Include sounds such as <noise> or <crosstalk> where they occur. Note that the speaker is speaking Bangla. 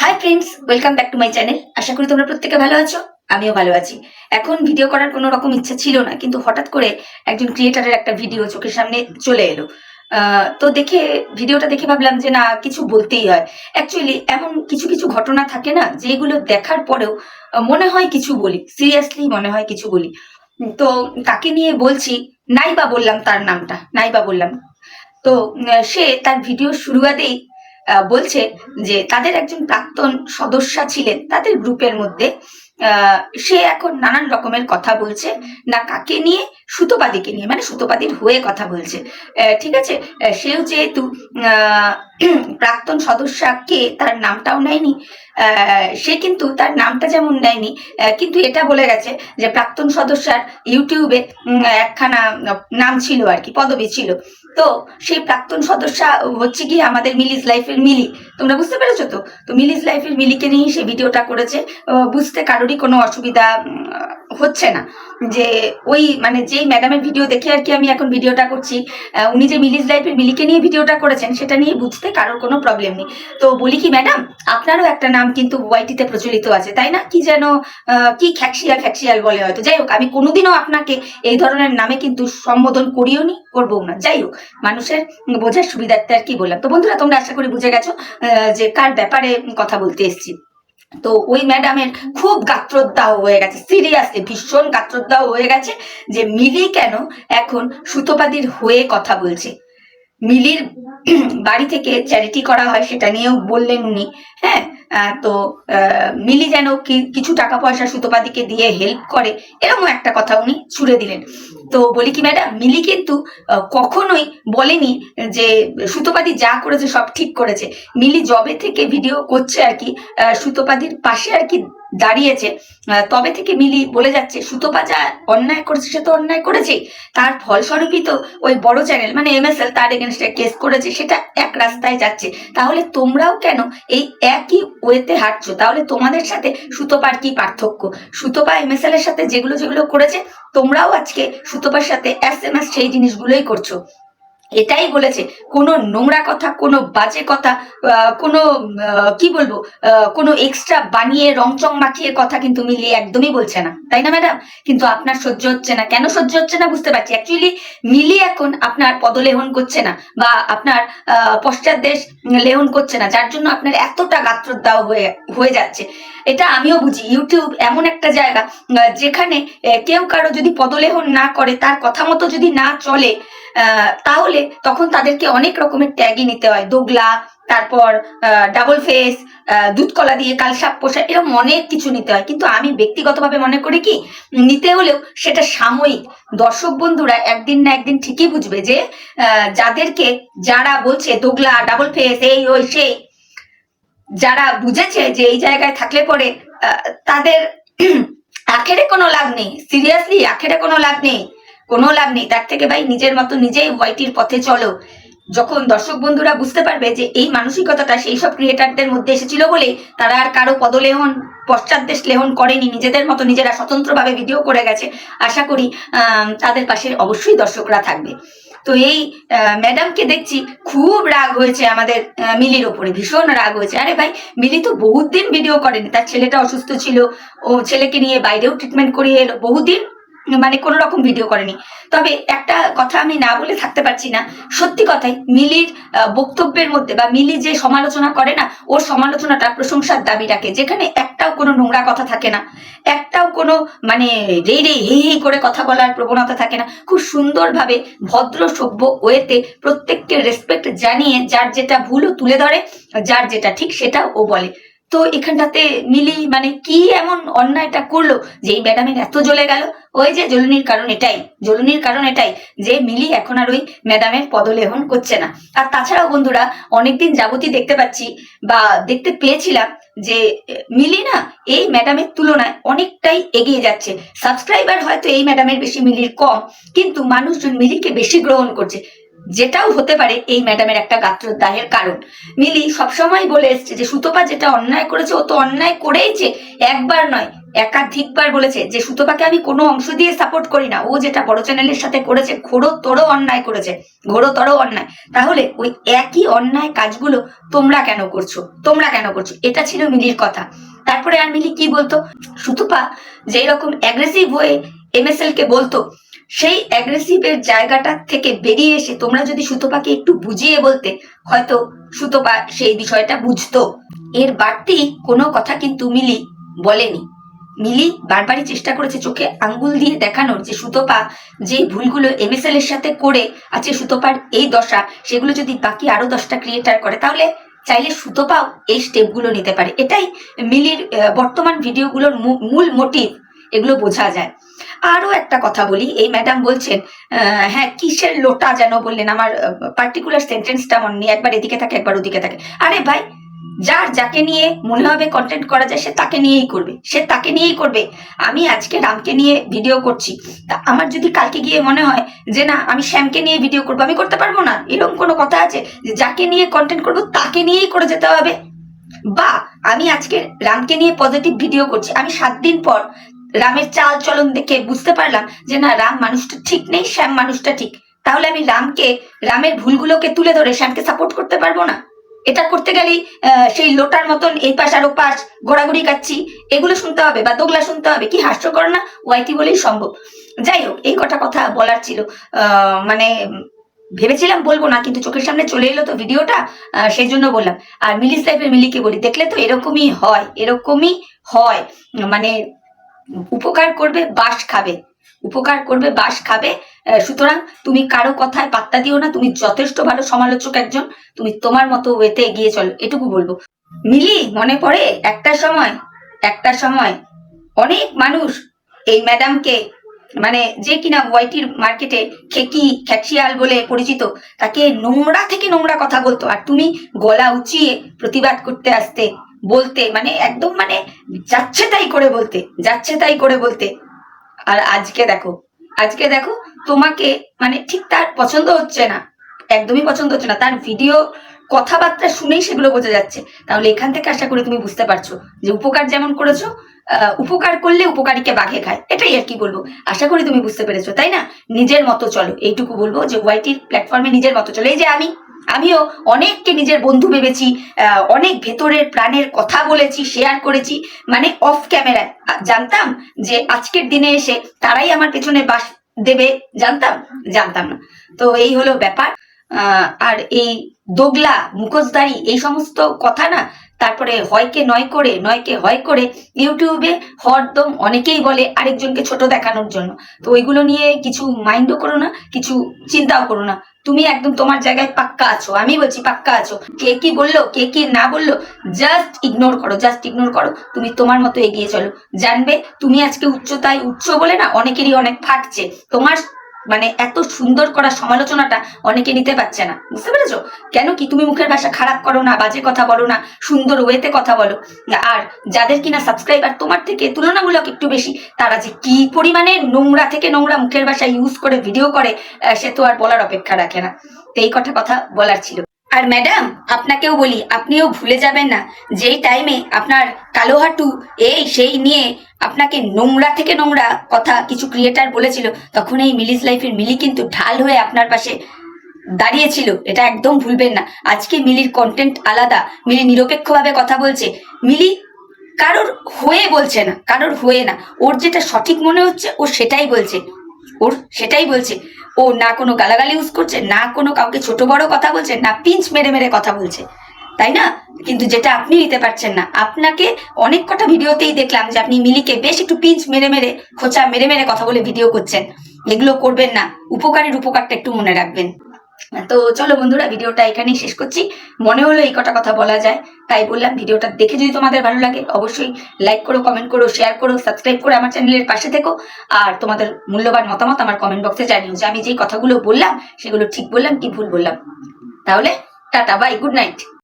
Hi friends welcome back to my channel আশা করি তোমরা প্রত্যেকে ভালো আছো, আমিও ভালো আছি। এখন ভিডিও করার কোনো রকম ইচ্ছা ছিল না, কিন্তু হঠাৎ করে একজন ক্রিয়েটারের একটা ভিডিও চোখের সামনে চলে এলো। তো দেখে ভিডিওটা দেখে ভাবলাম যে না, কিছু বলতেই হয়। অ্যাকচুয়ালি এমন কিছু কিছু ঘটনা থাকে না, যেগুলো দেখার পরেও মনে হয় কিছু বলি। সিরিয়াসলি মনে হয় কিছু বলি। তো তাকে নিয়ে বলছি, নাইবা বললাম তার নামটা, নাইবা বললাম। তো সে তার ভিডিও শুরুয়াতেই বলছে যে তাদের একজন প্রাক্তন সদস্যা ছিলেন তাদের গ্রুপের মধ্যে। সে এখন নানান রকমের কথা বলছে, না কাকে নিয়ে? সুতোপাদিকে নিয়ে মানে সুতোপাদির হয়ে কথা বলছে। ঠিক আছে? সেও যেহেতু প্রাক্তন সদস্যা কে, তার নামটাও নেয়নি সে কিন্তু তার নামটা যেমন নেয়নি কিন্তু এটা বলে গেছে যে প্রাক্তন সদস্যার ইউটিউবে একখানা নাম ছিল আর কি, পদবি ছিল। তো সেই প্রাক্তন সদস্যা হচ্ছে কি আমাদের মিলিজ লাইফের মিলি। তোমরা বুঝতে পেরেছ তো? তো মিলিজ লাইফের মিলিকে নিয়ে সে ভিডিওটা করেছে বুঝতে কারোরই কোনো অসুবিধা হচ্ছে না। যে ওই মানে যেই ম্যাডামের ভিডিও দেখে আর কি আমি এখন ভিডিওটা করছি উনি যে মিলিজ লাইফের মিলিকে নিয়ে ভিডিওটা করেছেন, সেটা নিয়ে বুঝতে কারোর কোনো প্রবলেম নেই। তো বলি কি ম্যাডাম আপনারও একটা নাম কিন্তু ওয়াইটিতে প্রচলিত আছে, তাই না? কি যেন কি খ্যাকশিয়াল খ্যাকশিয়াল বলে হয়তো। যাই হোক, আমি কোনোদিনও আপনাকে এই ধরনের নামে কিন্তু সম্বোধন করিও নি করব না। যাই হোক, মানুষের বোঝার সুবিধার্থে আর কি বললাম। তো বন্ধুরা, তোমরা আশা করি বুঝে গেছো যে কার ব্যাপারে কথা বলতে এসেছি। তো ওই ম্যাডামের খুব গাত্রোদ্দাহ হয়ে গেছে সিরিয়াসলি ভীষণ গাত্রোদ্দাহ হয়ে গেছে যে মিলি কেন এখন সুতোপাদির হয়ে কথা বলছে। মিলির বাড়ি থেকে চ্যারিটি করা হয় সেটা নিয়েও বললেন উনি হ্যাঁ? তো মিলি যেন কিছু টাকা পয়সা সুতোপাদিকে দিয়ে হেল্প করে, এরকম একটা কথা উনি ছুড়ে দিলেন। তো বলি কি, ম্যাডাম, মিলি কিন্তু কখনোই বলেনি যে সুতোপাদি যা করেছে সব ঠিক করেছে। মিলি জবে থেকে ভিডিও করছে আর কি সুতোপাদির পাশে আর কি দাঁড়িয়েছে। তবে থেকে মিলি বলে যাচ্ছে সুতোপা যা অন্যায় করেছে, সে তো অন্যায় করেছেই। তার ফলস্বরূপই তো ওই বড় চ্যানেল মানে এমএসএল তার এগেনস্টে কেস করেছে, সেটা এক রাস্তায় যাচ্ছে। তাহলে তোমরাও কেন এই একই ওয়েতে হাঁটছো? তাহলে তোমাদের সাথে সুতোপার কি পার্থক্য? সুতোপা এমএসএল এর সাথে যেগুলো যেগুলো করেছে, তোমরাও আজকে সুতোপার সাথে এস এম এস সেই জিনিসগুলোই করছ। এটাই বলেছে। কোনো নোংরা কথা কোনো বাজে কথা কোনো কি বলব কোনো এক্সট্রা বানিয়ে রংচং মাখিয়ে কথা কিন্তু মিলিয়ে একদমই বলছে না। তাই না ম্যাডাম কিন্তু আপনার সহ্য হচ্ছে না। কেন সহ্য হচ্ছে না বুঝতে পারছি। অ্যাকচুয়ালি মিলি এখন আপনার পদলেহন করছে না বা আপনার আহ, পশ্চাৎদেশ লেহন করছে না যার জন্য আপনার এতটা গাত্রদাহ হয়ে হয়ে যাচ্ছে। এটা আমিও বুঝি। ইউটিউব এমন একটা জায়গা যেখানে কেউ কারও যদি পদলেহন না করে তার কথা মতো যদি না চলে তাহলে তখন তাদেরকে অনেক রকমের ট্যাগই নিতে হয়। দোগলা, তারপর ডাবল ফেস দুধ কলা দিয়ে কালসাপ পোষা এরকম অনেক কিছু নিতে হয়। কিন্তু আমি ব্যক্তিগতভাবে মনে করি কি, নিতে হলেও সেটা সাময়িক। দর্শক বন্ধুরা একদিন না একদিন ঠিকই বুঝবে যে যাদেরকে যারা বলছে দোগলা ডাবল ফেস এই, ওই, সেই, যারা বুঝেছে যে এই জায়গায় থাকলে পরে তাদের <clears throat> আখেরে কোনো লাভ নেই। সিরিয়াসলি আখেরে কোনো লাভ নেই। কোনো লাভ নেই। তার থেকে ভাই নিজের মতো নিজেই ওয়াইটির পথে চলো। যখন দর্শক বন্ধুরা বুঝতে পারবে যে এই মানসিকতাটা সেই সব ক্রিয়েটারদের মধ্যে এসেছিল বলে তারা আর কারও পদলেহন পশ্চাৎদেশ লেহন করেনি। নিজেদের মতো নিজেরা স্বতন্ত্রভাবে ভিডিও করে গেছে। আশা করি তাদের পাশে অবশ্যই দর্শকরা থাকবে। তো এই ম্যাডামকে দেখছি খুব রাগ হয়েছে আমাদের মিলির ওপরে। ভীষণ রাগ হয়েছে। আরে ভাই, মিলি তো বহুত দিন ভিডিও করেনি। তার ছেলেটা অসুস্থ ছিল। ও ছেলেকে নিয়ে বাইরেও ট্রিটমেন্ট করিয়ে এলো। বহুদিন মানে কোনো রকম ভিডিও করেনি। তবে একটা কথা আমি না বলে থাকতে পারছি না, সত্যি কথাই মিলির বক্তব্যের মধ্যে বা মিলি যে সমালোচনা করে না, ওর সমালোচনাটা প্রশংসার দাবি রাখে, যেখানে একটাও কোনো নোংরা কথা থাকে না। একটাও কোনো মানে রে রে হে হে করে কথা বলার প্রবণতা থাকে না। খুব সুন্দরভাবে ভদ্র সভ্য ওয়েতে প্রত্যেককে রেসপেক্ট জানিয়ে যার যেটা ভুলও তুলে ধরে, যার যেটা ঠিক সেটা ও বলে। তো এখানটাতে মিলি মানে কি এমন অন্যায়টা করল যে এই ম্যাডামের এত জ্বলে গেল? ওই যে জ্বলনির কারণ এটাই জ্বলনির কারণ এটাই যে মিলি এখন আর ওই ম্যাডামের পদলেহন করছে না। আর তাছাড়াও বন্ধুরা, অনেকদিন যাবতই দেখতে পাচ্ছি বা দেখতে পেয়েছিলাম যে, মিলি না এই ম্যাডামের তুলনায় অনেকটাই এগিয়ে যাচ্ছে। সাবস্ক্রাইবার হয়তো এই ম্যাডামের বেশি, মিলির কম, কিন্তু মানুষজন মিলিকে বেশি গ্রহণ করছে। যেটাও হতে পারে এই ম্যাডামের একটা গাত্রদাহের কারণ। মিলি সবসময় বলে এসছে যে, সুতপা যেটা অন্যায় করেছে, ও তো অন্যায় করেইছে, একবার নয় একাধিকবার বলেছে যে সুতপাকে আমি কোনো অংশ দিয়ে সাপোর্ট করি না। ও যেটা বড় চ্যানেলের সাথে করেছে ঘোরতর অন্যায় করেছে ঘোরতর অন্যায়। তাহলে ওই একই অন্যায় কাজগুলো তোমরা কেন করছ? তোমরা কেন করছ? এটা ছিল মিলির কথা। তারপরে আর মিলি কি বলতো? সুতপা যেই রকম অ্যাগ্রেসিভ হয়ে এম এমএসএল কে বলতো, সেই অ্যাগ্রেসিভের জায়গাটা থেকে বেরিয়ে এসে তোমরা যদি সুতপাকে একটু বুঝিয়ে বলতে, হয়তো সুতপা সেই বিষয়টা বুঝতো। এর বাড়তি কোনো কথা কিন্তু মিলি বলেনি। মিলি বারবারই চেষ্টা করেছে চোখে আঙ্গুল দিয়ে দেখানোর যে সুতপা, যে ভুলগুলো এমএসএল এর সাথে করে আছে সুতপার এই দশা, সেগুলো যদি বাকি আরও দশটা ক্রিয়েটার করে, তাহলে চাইলে সুতপাও এই স্টেপগুলো নিতে পারে। এটাই মিলির বর্তমান ভিডিওগুলোর মূল মোটিভ এগুলো বোঝা যায়। আরও একটা কথা বলি, এই ম্যাডাম বলছেন হ্যাঁ কিসের লোটা যেন বললেন, আমার পার্টিকুলার সেন্টেন্সটা মনে নেই, একবার এদিকে থাকে, একবার ওদিকে থাকে। আরে ভাই যার যাকে নিয়ে মনে হবে কন্টেন্ট করা যায়, সে তাকে নিয়েই করবে। সে তাকে নিয়েই করবে। আমি আজকে রামকে নিয়ে ভিডিও করছি। তা আমার যদি কালকে গিয়ে মনে হয় যে না, আমি শ্যামকে নিয়ে ভিডিও করব, আমি করতে পারব না? এরকম কোনো কথা আছে যে যাকে নিয়ে কন্টেন্ট করব, তাকে নিয়েই করে যেতে হবে? বা আমি আজকে রামকে নিয়ে পজিটিভ ভিডিও করছি। আমি সাত দিন পর রামের চাল চলন দেখে বুঝতে পারলাম যে না, রাম মানুষটা ঠিক নেই, শ্যাম মানুষটা ঠিক। তাহলে আমি রামকে, রামের ভুলগুলোকে তুলে ধরে শ্যামকে সাপোর্ট করতে পারব না? এটা করতে গেলেই সেই লোটার মতন এই পাশ আর পাশ ঘোরাঘুরি কাচ্ছি এগুলো শুনতে হবে বা দোগলা শুনতে হবে, কি হাস্যকর না? ওয়াইটি বলেই সম্ভব। যাই হোক, এই কটা কথা বলার ছিল। মানে ভেবেছিলাম বলব না, কিন্তু চোখের সামনে চলে এলো তো ভিডিওটা সেই জন্য বললাম। আর মিলি সাহেবের মিলিকে বলি, দেখলে তো এরকমই হয় এরকমই হয়। মানে উপকার করবে, বাস খাবে। উপকার করবে, বাস খাবে। সুতরাং তুমি কারও কথায় পাত্তা দিও না। তুমি যথেষ্ট ভালো সমালোচক একজন। তুমি তোমার মতো ওয়েতে এগিয়ে চলো। এটুকু বলব। মিলি, মনে পড়ে? একটা সময় একটা সময়। অনেক মানুষ এই ম্যাডামকে মানে যে কিনা ওয়াইটির মার্কেটে খেকি, খ্যাকশিয়াল বলে পরিচিত, তাকে নোংরা থেকে নোংরা কথা বলতো। আর তুমি গলা উঁচিয়ে প্রতিবাদ করতে আসতে, বলতে মানে একদম মানে যাচ্ছে তাই করে বলতে, যাচ্ছে তাই করে বলতে। আর আজকে দেখো আজকে দেখো তোমাকে মানে ঠিক তার পছন্দ হচ্ছে না, একদমই পছন্দ হচ্ছে না। তার ভিডিও কথাবার্তা শুনেই সেগুলো বোঝা যাচ্ছে। তাহলে এখান থেকে আশা করি তুমি বুঝতে পারছ যে উপকার যেমন করেছ উপকার করলে উপকারীকে বাঘে খায়, এটাই আর কি বলব। আশা করি তুমি বুঝতে পেরেছ, তাই না? নিজের মতো চলো, এইটুকু বলব যে ওয়াইটির প্ল্যাটফর্মে নিজের মতো চলো। এই যে আমি আমিও অনেককে নিজের বন্ধু ভেবেছি অনেক ভেতরের প্রাণের কথা বলেছি শেয়ার করেছি। মানে অফ ক্যামেরায় জানতাম যে আজকের দিনে এসে তারাই আমার পেছনে বাস দেবে, জানতাম? জানতাম না। তো এই হলো ব্যাপার। আর এই দোগলা মুখোশদারি এই সমস্ত কথা না তারপরে হয়কে নয় করে নয়কে হয় করে, ইউটিউবে হরদম অনেকেই বলে আরেকজনকে ছোট দেখানোর জন্য। তো ওইগুলো নিয়ে কিছু মাইন্ডও করো না, কিছু চিন্তাও করো না। তুমি একদম তোমার জায়গায় পাক্কা আছো, আমি বলছি পাক্কা আছো। কে কি বলল, কে কি না বলল জাস্ট ইগনোর করো জাস্ট ইগনোর করো। তুমি তোমার মতো এগিয়ে চলো। জানবে, তুমি আজকে উচ্চতায় উচ্চ বলে না, অনেকেরই অনেক ফাটছে তোমার মানে এত সুন্দর করা সমালোচনাটা অনেকে নিতে পারছে না। বুঝতে পেরেছ? কেন কি তুমি মুখের ভাষা খারাপ করো না, বাজে কথা বলো না, সুন্দর ওয়েতে কথা বলো। আর যাদের কিনা সাবস্ক্রাইবার তোমার থেকে তুলনামূলক একটু বেশি, তারা যে কি পরিমাণে নোংরা থেকে নোংরা মুখের ভাষা ইউজ করে ভিডিও করে সে তো আর বলার অপেক্ষা রাখে না। তো এই কথা কথা বলার ছিল। আর ম্যাডাম, আপনাকেও বলি, আপনিও ভুলে যাবেন না, যেই টাইমে আপনার কালো হাঁটু, এই সেই নিয়ে আপনাকে নোংরা থেকে নোংরা কথা কিছু ক্রিয়েটার বলেছিল, তখন এই মিলিস লাইফের মিলি কিন্তু ঢাল হয়ে আপনার পাশে দাঁড়িয়েছিল, এটা একদম ভুলবেন না। আজকে মিলির কন্টেন্ট আলাদা মিলি নিরপেক্ষভাবে কথা বলছে। মিলি কারোর হয়ে বলছে না, কারোর হয়ে না, ওর যেটা সঠিক মনে হচ্ছে, ও সেটাই বলছে, ওর সেটাই বলছে। ও না কোনো গালাগালি ইউজ করছে, না কোনো কাউকে ছোট বড় কথা বলছে, না পিঞ্চ মেরে মেরে কথা বলছে। তাই না? কিন্তু যেটা আপনি নিতে পারছেন না। আপনাকে অনেক কটা ভিডিওতেই দেখলাম যে আপনি মিলিকে বেশ একটু পিঞ্চ মেরে মেরে, খোঁচা মেরে মেরে কথা বলে ভিডিও করছেন। এগুলো করবেন না। উপকারের উপকারটা একটু মনে রাখবেন। তো চলো বন্ধুরা, ভিডিওটা এখানেই শেষ করছি। মনে হলো এই কটা কথা বলা যায়, তাই বললাম ভিডিওটা দেখে যদি তোমাদের ভালো লাগে, অবশ্যই লাইক করো কমেন্ট করো শেয়ার করো সাবস্ক্রাইব করো আমার চ্যানেলের পাশে থেকো। আর তোমাদের মূল্যবান মতামত আমার কমেন্ট বক্সে জানিও যে আমি যেই কথাগুলো বললাম, সেগুলো ঠিক বললাম কি ভুল বললাম। তাহলে, টাটা বাই গুড নাইট